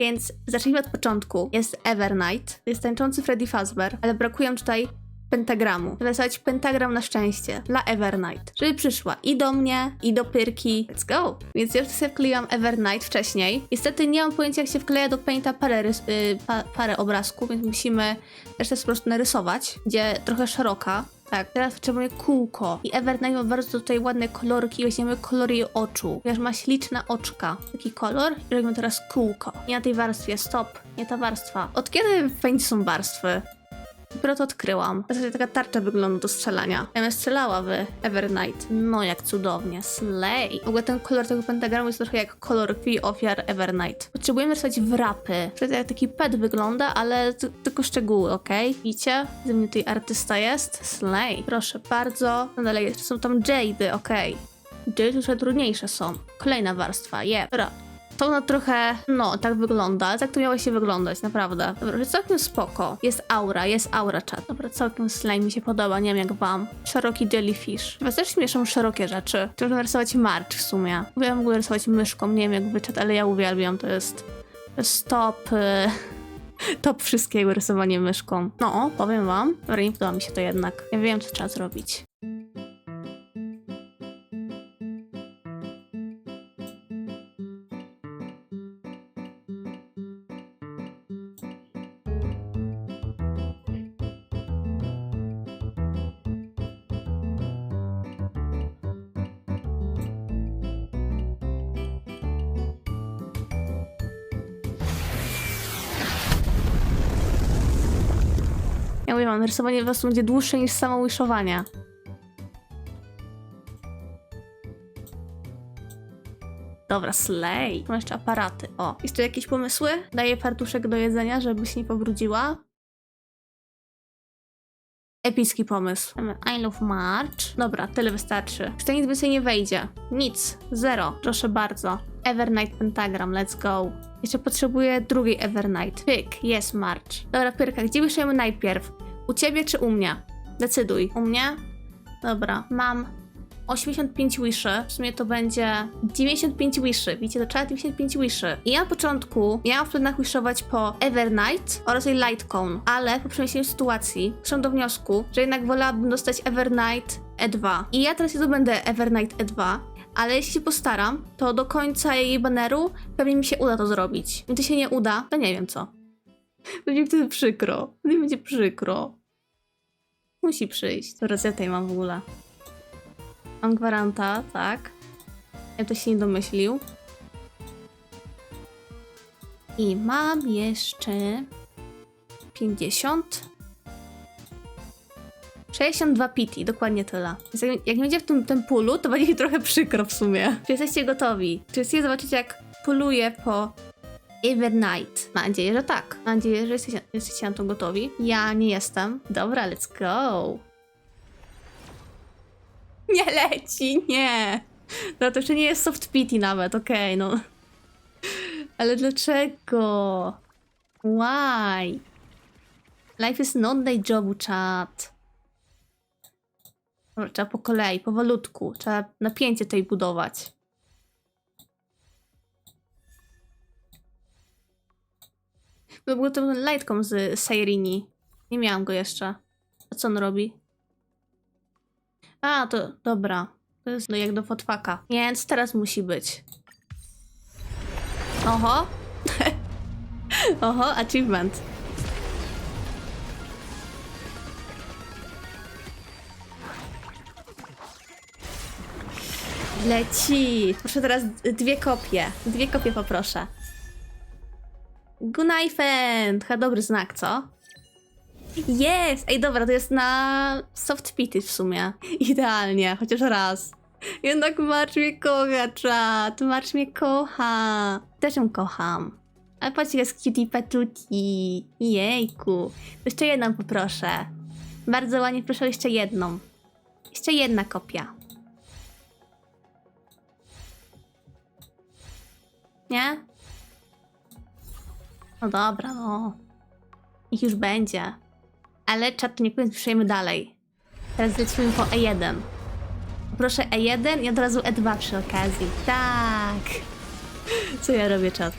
Więc zacznijmy od początku. Jest Evernight, jest tańczący Freddy Fazbear, ale brakuje tutaj pentagramu. Narysować pentagram na szczęście dla Evernight, żeby przyszła i do mnie, i do Pyrki. Let's go! Więc ja już sobie wkleiłam Evernight wcześniej. Niestety nie mam pojęcia, jak się wkleja do Painta parę, rys- y, pa- parę obrazków, więc musimy też po prostu narysować. Będzie trochę szeroka. Tak, teraz potrzebuję kółko. I Evernight ma bardzo tutaj ładne kolorki. Weźmiemy kolor jej oczu. Ponieważ ma śliczne oczka. Taki kolor. I robimy teraz kółko. Nie na tej warstwie, stop. Nie ta warstwa. Od kiedy w Paincie są warstwy? Dopiero to odkryłam. Jest taka tarcza wygląda do strzelania. Ja strzelała w Evernight. No jak cudownie. Slay. W ogóle ten kolor tego pentagramu jest trochę jak kolor krwi ofiar Evernight. Potrzebujemy rysować wrapy. To jak taki pet wygląda, ale tylko szczegóły, ok? Widzicie? Ze mnie tutaj artysta jest. Slay. Proszę bardzo. No dalej są tam jady, ok. Jade już trudniejsze są. Kolejna warstwa, je. Dobra. To ona trochę, no, tak wygląda. Tak to miało się wyglądać, naprawdę. Dobra, całkiem spoko. Jest aura, jest aura czat. Dobra, całkiem slime mi się podoba, nie wiem jak wam. Szeroki jellyfish. Was też śmieszą szerokie rzeczy. Czy można rysować march w sumie. Uwielbiam w rysować myszką, nie wiem jak wyczet, ale ja uwielbiam, to jest, to top... y, Top wszystkiego rysowanie myszką. No, powiem wam. Dobra, nie podoba mi się to jednak. Ja wiem, co trzeba zrobić. Rysowanie prostu będzie dłuższe niż samo wiszowanie. Dobra, slay. Mam jeszcze aparaty. O, jeszcze jakieś pomysły? Daję fartuszek do jedzenia, żeby się nie pobrudziła. Epicki pomysł. I love March. Dobra, tyle wystarczy. Już to nic więcej nie wejdzie. Nic. Zero. Proszę bardzo. Evernight Pentagram, let's go. Jeszcze potrzebuję drugiej Evernight. Pyk, jest March. Dobra, Pyrka, gdzie wyszujemy najpierw? U ciebie czy u mnie? Decyduj. U mnie? Dobra, mam 85 wiszy. W sumie to będzie 95 wiszy. Widzicie, to trzeba 95 wiszy. I ja na początku miałam w planach wishować po Evernight oraz jej Lightcone, ale po przemyśleniu sytuacji doszłam do wniosku, że jednak wolałabym dostać Evernight E2. I ja teraz zdobędę Evernight E2, ale jeśli się postaram, to do końca jej baneru pewnie mi się uda to zrobić. Gdy się nie uda, to nie wiem co. Będzie mi wtedy przykro. Będzie przykro. Musi przyjść. To rozetę mam w ogóle. Mam gwaranta, tak. Ja to się nie domyślił. I mam jeszcze 50. 62 pity, dokładnie tyle. Więc jak, jak nie będzie w tym, tym pulu, to będzie mi trochę przykro w sumie. Czy jesteście gotowi? Czy chcecie zobaczyć, jak poluję po Evernight? Mam nadzieję, że tak. Mam nadzieję, że jesteście, jesteście na to gotowi. Ja nie jestem. Dobra, let's go. Nie leci, nie. No to jeszcze nie jest soft pity nawet, okej, no. Ale dlaczego? Why? Life is not day jobu, chat. Trzeba po kolei, powolutku. Trzeba napięcie tej budować. To był ten lightcom z Sairini. Nie miałam go jeszcze. A co on robi? A, to dobra. To jest no jak do fotwaka. Więc teraz musi być. Oho. Oho, achievement. Leci. Proszę teraz dwie kopie. Dwie kopie poproszę. Gunajfen! Chyba dobry znak, co? Jest! Ej, dobra, to jest na soft pity w sumie. Idealnie, chociaż raz. Jednak Marcz mnie kocha, czat. Marcz mnie kocha. Też ją kocham. Ale patrzcie, jest cutie patuti. Jejku. Jeszcze jedną poproszę. Bardzo ładnie proszę jeszcze jedną. Jeszcze jedna kopia. Nie? No dobra, no. Niech już będzie. Ale czat nie koniec, przejemy dalej. Teraz lecimy po E1. Proszę E1 i od razu E2 przy okazji. Tak. Co ja robię, czat?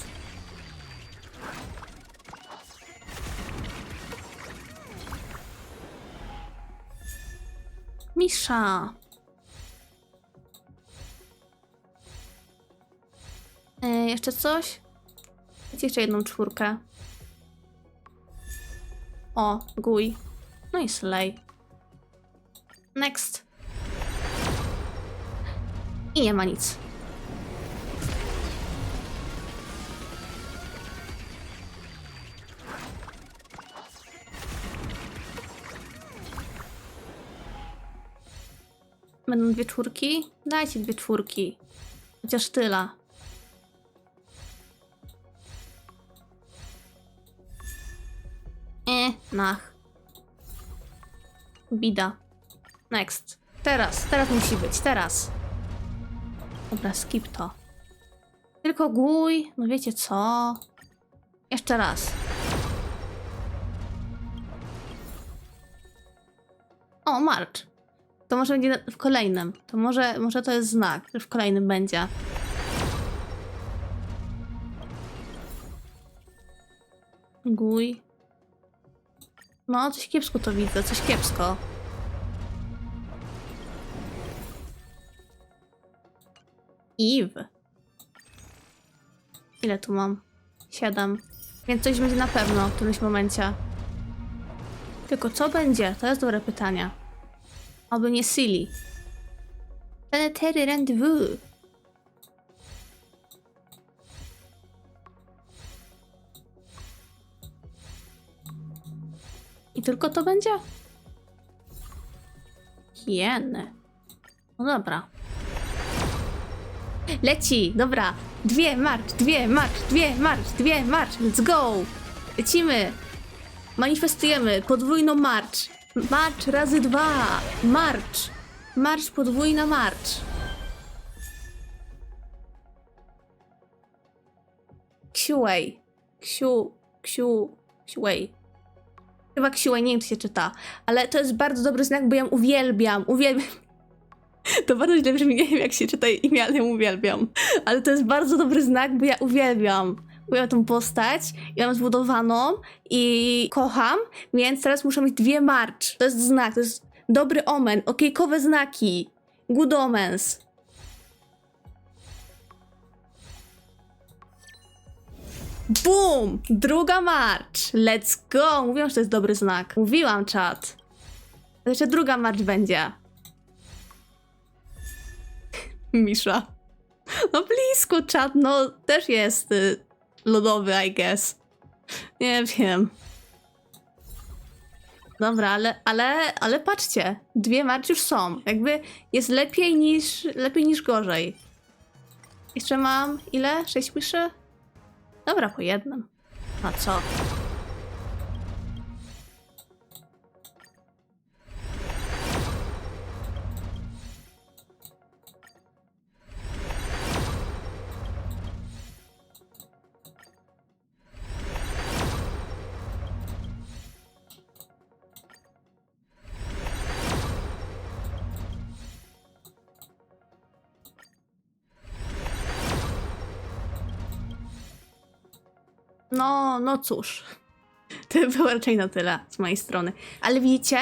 Misza. Yy, e, jeszcze coś? Dajcie jeszcze jedną czwórkę. O, guj. No i slay. Next. I nie ma nic. Będą dwie czwórki? Dajcie dwie czwórki. Chociaż tyle. Nach. Bida. Next. Teraz, teraz musi być, teraz. Dobra, skip to. Tylko gój, no wiecie co? Jeszcze raz. O, marcz. To może będzie w kolejnym. To może, może to jest znak, że w kolejnym będzie. Gój. No, coś kiepsko to widzę, coś kiepsko. Eve. Ile tu mam? Siedem. Więc coś będzie na pewno w którymś momencie. Tylko co będzie? To jest dobre pytanie. Albo nie Silly. Planetary Rendezvous. I tylko to będzie? Hieny. No dobra. Leci, dobra. Dwie, marcz, dwie, marcz, dwie, marcz, dwie, marcz. Let's go. Lecimy. Manifestujemy. Podwójną marcz. Marcz razy dwa. Marcz. Marcz, podwójna marcz. Ksiułej. Ksiu, ksiu, ksiułej. Chyba ksiułej, nie wiem, czy się czyta. Ale to jest bardzo dobry znak, bo ja ją uwielbiam. Uwielbiam. To bardzo źle brzmi, nie wiem jak się czyta imię, ale ją uwielbiam. Ale to jest bardzo dobry znak, bo ja uwielbiam. Uwielbiam tą postać, mam zbudowaną i kocham, więc teraz muszę mieć dwie marcz. To jest znak, to jest dobry omen, okejkowe znaki. Good omens. Boom! Druga marcz! Let's go! Mówiłam, że to jest dobry znak. Mówiłam, czat. Jeszcze druga marcz będzie. Misza. No blisko, czat, no też jest y, lodowy, I guess. Nie wiem. Dobra, ale, ale, ale patrzcie, dwie marcz już są. Jakby jest lepiej niż, lepiej niż gorzej. Jeszcze mam ile? Sześć myszy? Dobra, po jednym. A co? No, no cóż. To było raczej na tyle z mojej strony. Ale widzicie,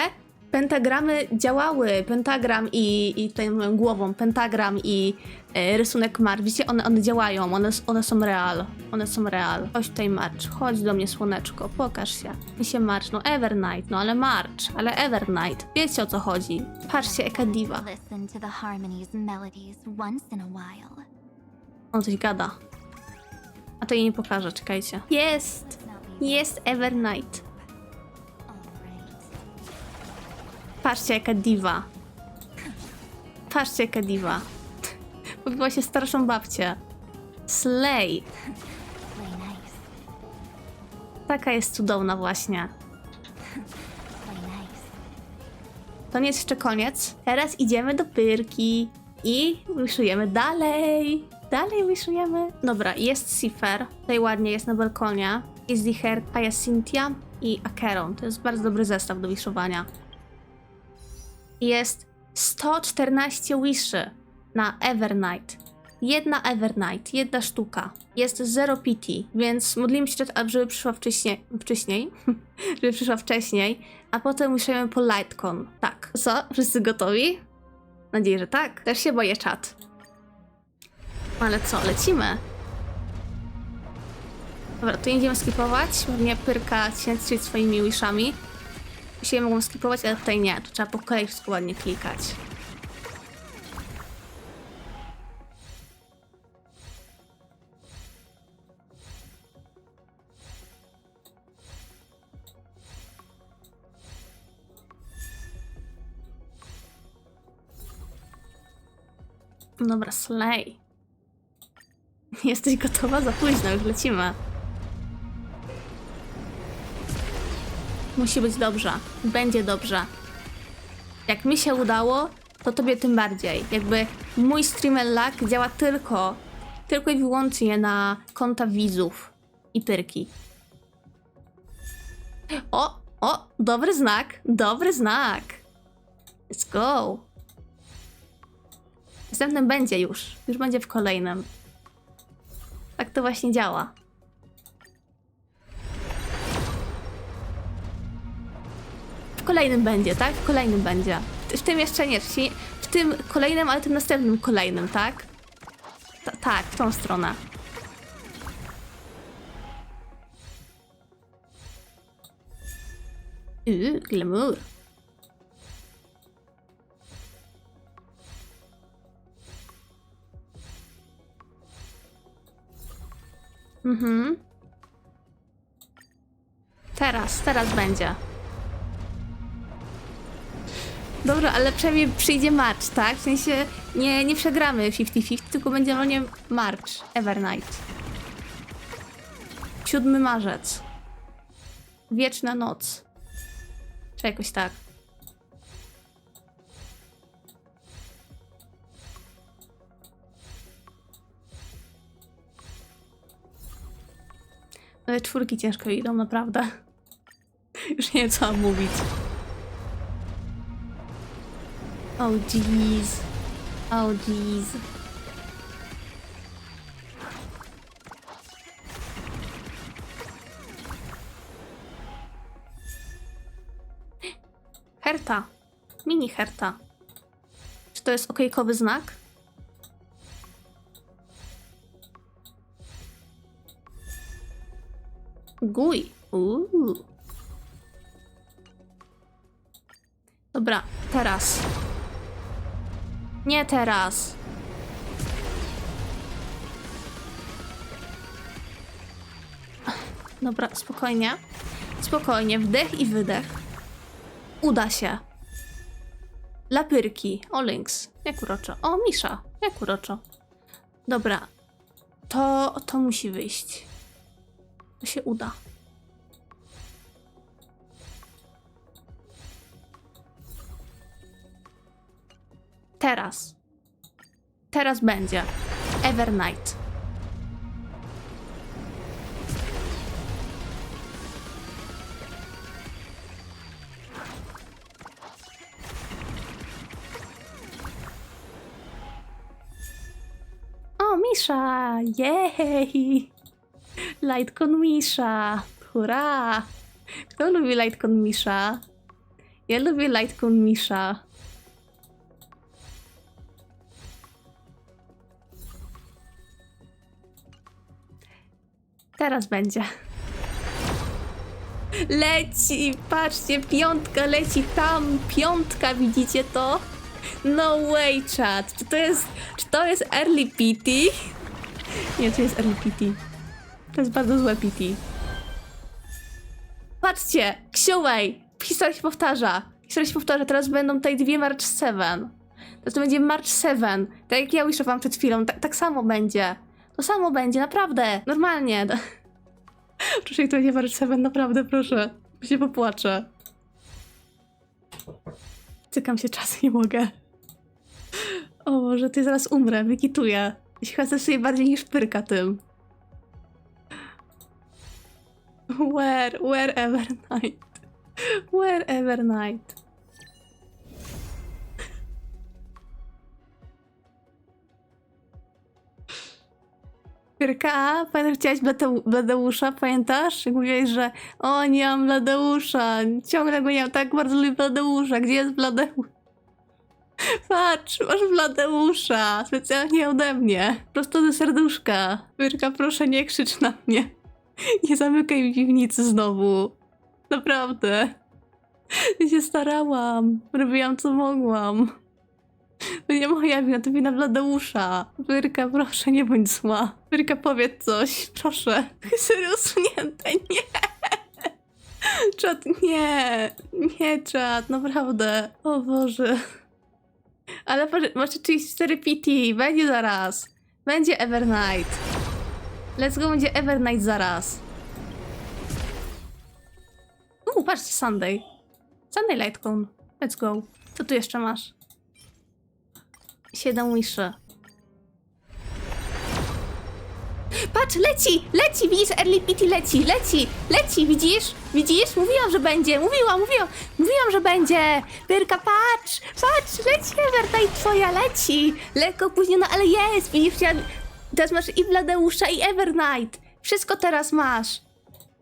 pentagramy działały. Pentagram i, i tutaj moją głową, pentagram i e, rysunek marcz. Widzicie, one, one działają, one, one są real. One są real. Chodź tutaj marcz, chodź do mnie słoneczko, pokaż się. I się marcz, no Evernight, no ale marcz, ale Evernight. Wiecie o co chodzi. Patrzcie, jaka diwa. Listen to the harmonies and melodies once in a while. On coś gada. A to jej nie pokażę, czekajcie. Jest! Jest Evernight. Patrzcie, jaka diwa. Patrzcie, jaka diwa. Pobiła się starszą babcię. Slay. Taka jest cudowna właśnie. To nie jest jeszcze koniec. Teraz idziemy do Pyrki. I wyszujemy dalej. Dalej wyszujemy. Dobra, jest Cifer. Tutaj ładnie jest na balkonie. Jest Dicher, Hyacinthia i Acheron. To jest bardzo dobry zestaw do wiszowania. Jest 114 wiszy na Evernight. jedna Evernight, jedna sztuka. Jest 0 PT, więc modlimy się, żeby przyszła wcześniej, wcześniej, żeby przyszła wcześniej, a potem musiałem po Lightcon. Tak. Co? Wszyscy gotowi? Nadzieję, że tak. Też się boję czat. Ale co, lecimy? Dobra, to nie skipować. Pewnie Pyrka naciszyć swoimi wishami. Dzisiaj mogą skipować, ale tutaj nie. Tu trzeba po kolei wszystko ładnie klikać. Dobra, slay. Jesteś gotowa? Za późno, już lecimy. Musi być dobrze. Będzie dobrze. Jak mi się udało, to tobie tym bardziej. Jakby mój streamer lag działa tylko, tylko i wyłącznie na konta widzów i pyrki. O, o, dobry znak, dobry znak. Let's go. Następnym będzie już. Już będzie w kolejnym. Tak to właśnie działa. W kolejnym będzie, tak? W kolejnym będzie. W tym jeszcze nie. W tym kolejnym, ale tym następnym kolejnym, tak? Ta- tak, w tą stronę. Yy, glamour. Mhm. Teraz, teraz będzie. Dobra, ale przynajmniej przyjdzie match, tak? W sensie nie, nie przegramy 50-50, tylko będzie no nie march Evernight. 7 marzec. Wieczna noc. Czy jakoś tak. Ale czwórki ciężko idą, naprawdę. Już nie co mam mówić. Oh jeez. Oh jeez. Herta. Mini herta. Czy to jest okejkowy znak? Guj. Uuu. Dobra, teraz. Nie teraz. Dobra, spokojnie. Spokojnie, wdech i wydech. Uda się. Lapyrki. O, Lynx. Jak uroczo. O, Misza. Jak uroczo. Dobra. To, to musi wyjść. To się uda. Teraz. Teraz będzie. Evernight. O, Misza! Jej! Lightcon Misza! Hurra! Kto lubi Lightcon Misza? Ja lubię Lightcon Misza. Teraz będzie. Leci! Patrzcie, piątka leci tam! Piątka, widzicie to? No way, chat! Czy to jest, czy to jest early PT? Nie, to jest early PT. To jest bardzo złe PT. Patrzcie! Ksiuwej! Historia się powtarza. Historia się powtarza. Teraz będą tutaj dwie March 7. Teraz to będzie March 7. Tak jak ja wishowałam przed chwilą. Tak, tak samo będzie. To samo będzie, naprawdę. Normalnie. Proszę, to będzie March 7, naprawdę, proszę. Się popłaczę. Cykam się czas, nie mogę. O Boże, ty zaraz umrę, wykituję. Ja się chyba bardziej niż pyrka tym. Where, wherever night. Wherever night. Pyrka, pamiętasz, chciałaś Blade- Bladeusza, pamiętasz? Jak mówiłeś, że o, nie mam Bladeusza, ciągle go nie mam, tak bardzo lubię Bladeusza, gdzie jest Bladeusz? Patrz, masz Bladeusza, specjalnie ode mnie, prosto do serduszka. Pyrka, proszę nie krzycz na mnie. Nie zamykaj piwnicy znowu. Naprawdę. Ja się starałam, robiłam co mogłam. To nie moja wina, to wina Bladeusza. Wyrka, proszę, nie bądź zła. Wyrka, powiedz coś, proszę. Serio usunięte, nie. Czad, nie. Nie, czad, naprawdę. O Boże. Ale masz 34 PT, będzie zaraz. Będzie Evernight. Let's go, będzie Evernight zaraz. Uuu, patrzcie, Sunday. Sunday Lightcone. Let's go. Co tu jeszcze masz? Siedem wiszy. Patrz, leci! Leci! Widzisz, Early Pity leci! Leci! Leci! Widzisz? Widzisz? Mówiłam, że będzie! Mówiłam, mówiłam! Mówiłam, że będzie! Pyrka, patrz! Patrz! Leci Evernight twoja! Leci! Lekko opóźniona, ale jest! Widzisz? Teraz masz i Bladeusza, i Evernight! Wszystko teraz masz!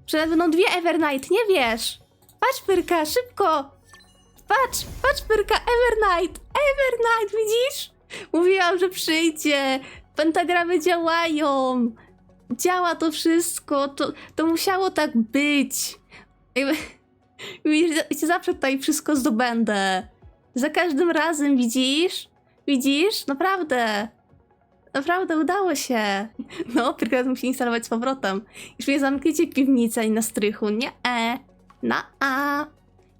Że będą dwie Evernight, nie wiesz! Patrz, Pyrka, szybko! Patrz, patrz, Pyrka, Evernight! Evernight, widzisz? Mówiłam, że przyjdzie! Pentagramy działają! Działa to wszystko, to, to musiało tak być. Widzisz, zawsze tutaj wszystko zdobędę. Za każdym razem, widzisz? Widzisz? Naprawdę. Naprawdę udało się. No, Pyrka musi instalować z powrotem. Już mnie zamkniecie piwnicę i na strychu. Nie, e. Na a.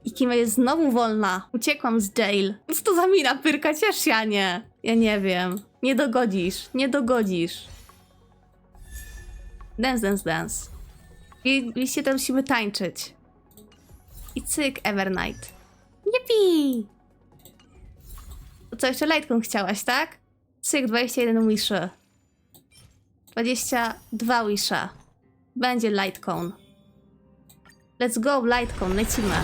I Kima jest znowu wolna. Uciekłam z jail. Co to za mina, Pyrka? Ciesz się, nie. Ja nie wiem. Nie dogodzisz. Nie dogodzisz. Dance, dance, dance. Liście to musimy tańczyć. I cyk, Evernight. Yippee! Co, jeszcze Lightcon chciałaś, tak? Cyk, 21 wiszy. 22 wisha. Będzie Lightcone. Let's go, Lightcone, lecimy.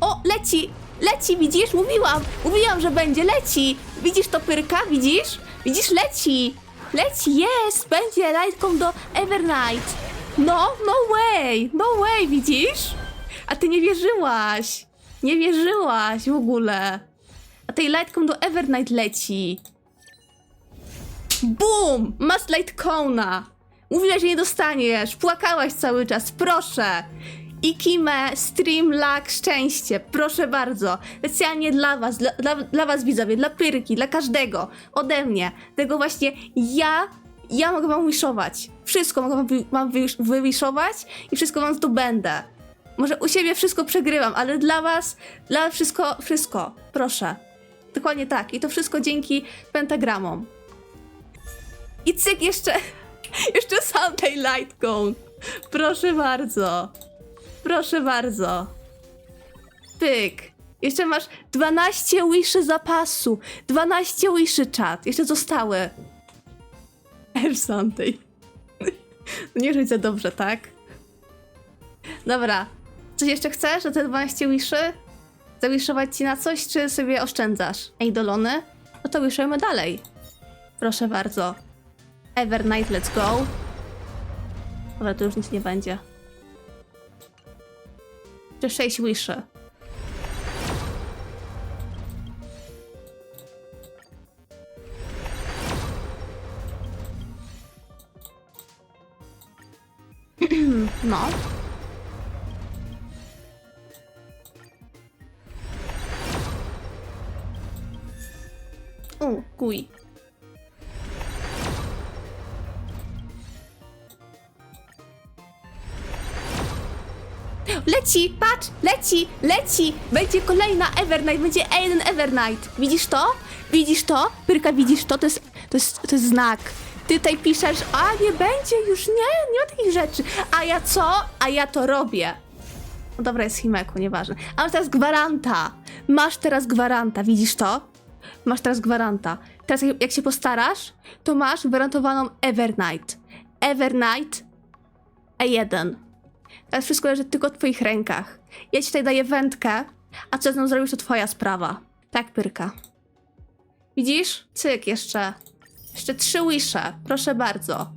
O, leci! Leci, widzisz? Mówiłam! Mówiłam, że będzie, leci! Widzisz to pyrka? Widzisz? Widzisz, leci! Leci, jest! Będzie Lightcom do Evernight! No, no way! No way, widzisz? A ty nie wierzyłaś! Nie wierzyłaś w ogóle! A tej Lightcom do Evernight leci! Boom! Masz Lightcona! Mówiłaś, że nie dostaniesz! Płakałaś cały czas, proszę! Ikime, Stream, Lag, Szczęście, proszę bardzo. Specjalnie dla was, dla, dla, dla was widzowie, dla Pyrki, dla każdego, ode mnie. Tego właśnie ja, ja mogę wam wishować. Wszystko mogę wam, wi- wam wi- wywishować i wszystko wam zdobędę. Może u siebie wszystko przegrywam, ale dla was, dla wszystko, wszystko, proszę. Dokładnie tak. I to wszystko dzięki pentagramom. I cyk, jeszcze, jeszcze Sunday Light Cone. Proszę bardzo. Proszę bardzo. Pyk. Jeszcze masz 12 wiszy zapasu. 12 wiszy czat. Jeszcze zostały. Air Sunday. Nie żyć za dobrze, tak? Dobra. Coś jeszcze chcesz za te 12 wiszy? Zawiszować ci na coś, czy sobie oszczędzasz? Ej, dolony? No to wiszujemy dalej. Proszę bardzo. Evernight, let's go. Dobra, tu już nic nie będzie. Jeszcze 6 wiszy. No. U, kuj. Leci, patrz, leci, leci! Będzie kolejna Evernight, będzie jeden Evernight. Widzisz to? Widzisz to? Pyrka, widzisz to? To jest, to jest, to jest znak. Ty tutaj piszesz, a nie będzie już, nie, nie ma takich rzeczy. A ja co? A ja to robię. No dobra, jest Himeku, nieważne. A masz teraz gwaranta. Masz teraz gwaranta, widzisz to? Masz teraz gwaranta. Teraz jak- jak się postarasz, to masz gwarantowaną Evernight. Evernight E1. Teraz wszystko leży tylko w twoich rękach. Ja ci tutaj daję wędkę, a co z nią zrobisz, to twoja sprawa. Tak, Pyrka. Widzisz? Cyk jeszcze. Jeszcze trzy wisze, proszę bardzo.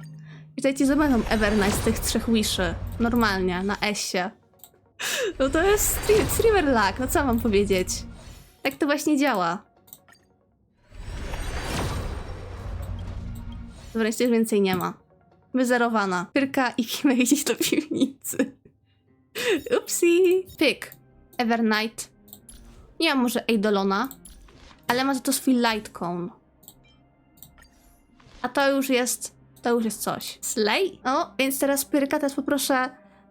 I tutaj ci zdobędą Evernight z tych trzech wiszy. Normalnie, na S-ie. No to jest stream, streamer lag, no co mam powiedzieć? Tak to właśnie działa. Dobra, jeszcze więcej nie ma. Wyzerowana. Pyrka i Kime iść do piwnicy. Upsi. Pyk. Evernight. Nie mam może Eidolona, ale ma za to swój Light Cone. A to już jest, to już jest coś. Slay? O, więc teraz Pyrka, teraz poproszę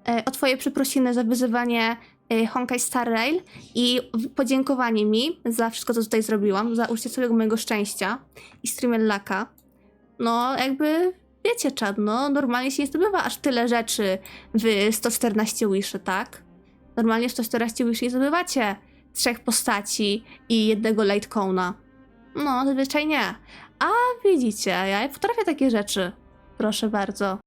e, o twoje przeprosiny za wyzywanie e, Honkai Star Rail i podziękowanie mi za wszystko, co tutaj zrobiłam, za użycie całego mojego szczęścia i streamer Laka. No, jakby wiecie, czad, no, normalnie się nie zdobywa aż tyle rzeczy w 114 Wiszy, tak? Normalnie w 114 Wiszy nie zdobywacie trzech postaci i jednego Lightcona. No, zazwyczaj nie. A widzicie, ja potrafię takie rzeczy. Proszę bardzo.